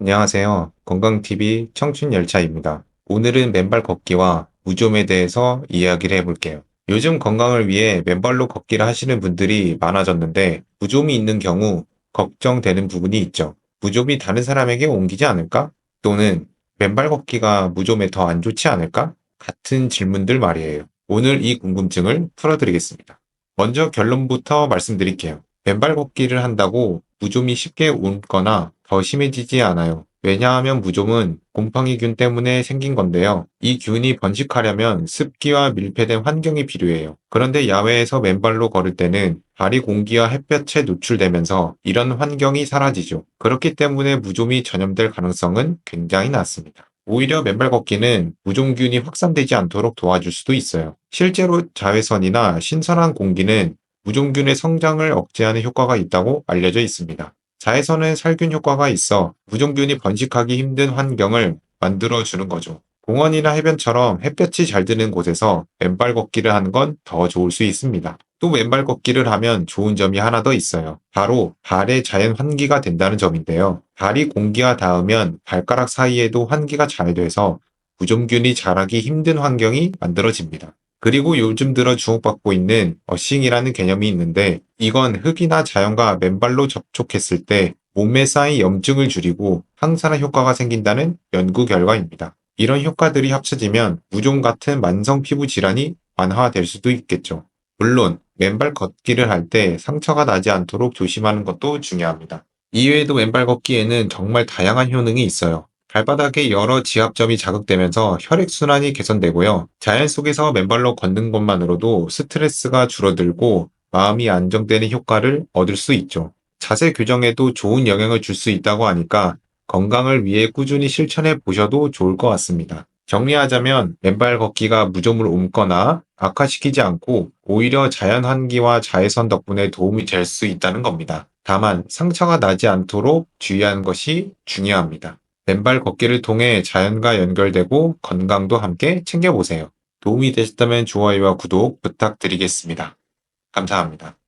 안녕하세요. 건강TV 청춘열차입니다. 오늘은 맨발 걷기와 무좀에 대해서 이야기를 해볼게요. 요즘 건강을 위해 맨발로 걷기를 하시는 분들이 많아졌는데 무좀이 있는 경우 걱정되는 부분이 있죠. 무좀이 다른 사람에게 옮기지 않을까? 또는 맨발 걷기가 무좀에 더 안 좋지 않을까? 같은 질문들 말이에요. 오늘 이 궁금증을 풀어드리겠습니다. 먼저 결론부터 말씀드릴게요. 맨발 걷기를 한다고 무좀이 쉽게 옮거나 더 심해지지 않아요. 왜냐하면 무좀은 곰팡이균 때문에 생긴 건데요. 이 균이 번식하려면 습기와 밀폐된 환경이 필요해요. 그런데 야외에서 맨발로 걸을 때는 발이 공기와 햇볕에 노출되면서 이런 환경이 사라지죠. 그렇기 때문에 무좀이 전염될 가능성은 굉장히 낮습니다. 오히려 맨발 걷기는 무좀균이 확산되지 않도록 도와줄 수도 있어요. 실제로 자외선이나 신선한 공기는 무좀균의 성장을 억제하는 효과가 있다고 알려져 있습니다. 자외선은 살균 효과가 있어 무좀균이 번식하기 힘든 환경을 만들어 주는 거죠. 공원이나 해변처럼 햇볕이 잘 드는 곳에서 맨발 걷기를 하는 건 더 좋을 수 있습니다. 또 맨발 걷기를 하면 좋은 점이 하나 더 있어요. 바로 발의 자연 환기가 된다는 점인데요. 발이 공기와 닿으면 발가락 사이에도 환기가 잘 돼서 무좀균이 자라기 힘든 환경이 만들어집니다. 그리고 요즘 들어 주목받고 있는 어싱이라는 개념이 있는데 이건 흙이나 자연과 맨발로 접촉했을 때 몸에 쌓인 염증을 줄이고 항산화 효과가 생긴다는 연구 결과입니다. 이런 효과들이 합쳐지면 무좀 같은 만성 피부 질환이 완화될 수도 있겠죠. 물론 맨발 걷기를 할 때 상처가 나지 않도록 조심하는 것도 중요합니다. 이외에도 맨발 걷기에는 정말 다양한 효능이 있어요. 발바닥에 여러 지압점이 자극되면서 혈액순환이 개선되고요. 자연 속에서 맨발로 걷는 것만으로도 스트레스가 줄어들고 마음이 안정되는 효과를 얻을 수 있죠. 자세 교정에도 좋은 영향을 줄 수 있다고 하니까 건강을 위해 꾸준히 실천해 보셔도 좋을 것 같습니다. 정리하자면 맨발 걷기가 무좀을 옮거나 악화시키지 않고 오히려 자연 환기와 자외선 덕분에 도움이 될 수 있다는 겁니다. 다만 상처가 나지 않도록 주의하는 것이 중요합니다. 맨발 걷기를 통해 자연과 연결되고 건강도 함께 챙겨보세요. 도움이 되셨다면 좋아요와 구독 부탁드리겠습니다. 감사합니다.